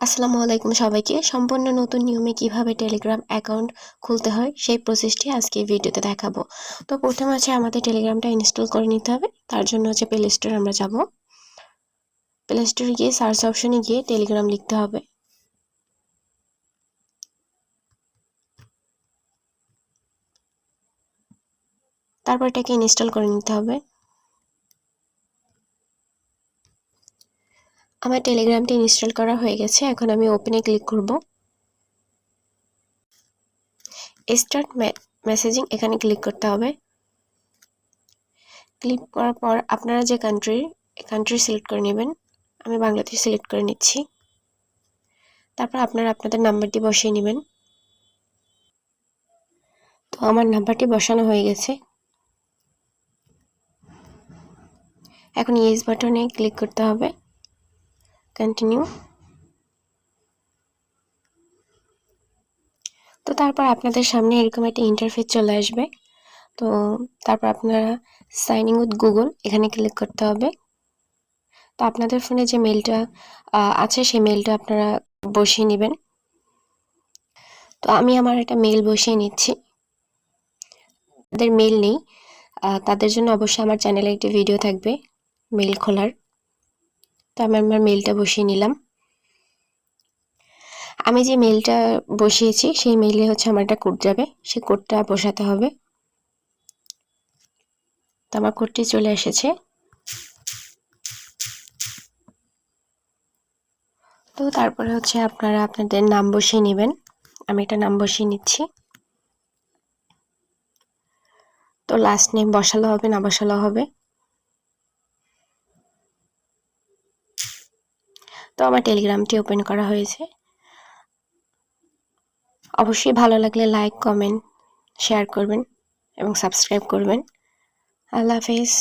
আসসালামু আলাইকুম সবাইকে। সম্পূর্ণ নতুন নিয়মে কীভাবে টেলিগ্রাম অ্যাকাউন্ট খুলতে হয় সেই প্রসেসটি আজকে ভিডিওতে দেখাবো। তো প্রথমে হচ্ছে আমাদের টেলিগ্রামটা ইনস্টল করে নিতে হবে। তার জন্য হচ্ছে প্লে স্টোর আমরা যাব। প্লে স্টোরে গিয়ে সার্চ অপশনে গিয়ে টেলিগ্রাম লিখতে হবে। তারপর এটাকে ইনস্টল করে নিতে হবে। আমার টেলিগ্রামটি ইনস্টল করা হয়ে গেছে, এখন আমি ওপেনে ক্লিক করব। স্টার্ট মেসেজিং, এখানে ক্লিক করতে হবে। ক্লিক করার পর আপনারা যে কান্ট্রি কান্ট্রি সিলেক্ট করে নেবেন, আমি বাংলাদেশ সিলেক্ট করে নিচ্ছি। তারপর আপনারা আপনাদের নাম্বারটি বসিয়ে নেবেন। তো আমার নাম্বারটি বসানো হয়ে গেছে। এখন ইয়েস বাটনে ক্লিক করতে হবে। কন্টিনিউ তো তারপর আপনাদের সামনে এরকম একটা ইন্টারফেস চলে আসবে। তো তারপর আপনারা সাইনিং উইথ গুগল এখানে ক্লিক করতে হবে। তো আপনাদের ফোনে যে মেলটা আছে, সেই মেলটা আপনারা বসিয়ে নেবেন। তো আমি আমার একটা মেল বসিয়ে নিচ্ছি। তাদের মেল নেই। তাদের জন্য অবশ্যই আমার চ্যানেলে একটি ভিডিও থাকবে মেল খোলার। তো আমি আমার মেলটা বসিয়ে নিলাম। আমি যে মেলটা বসিয়েছি, সেই মেলে হচ্ছে আমার একটা কোট যাবে। সেই কোটটা বসাতে হবে। তো আমার কোটটি চলে এসেছে। তো তারপরে হচ্ছে আপনারা আপনাদের নাম বসিয়ে নেবেন। আমি একটা নাম বসিয়ে নিচ্ছি। তো লাস্ট নেম বসালো হবে, না বসালো হবে। তো আমার টেলিগ্রামটি ওপেন করা হয়েছে। অবশ্যই ভালো লাগলে লাইক, কমেন্ট, শেয়ার করবেন এবং সাবস্ক্রাইব করবেন। আল্লাহ হাফিজ।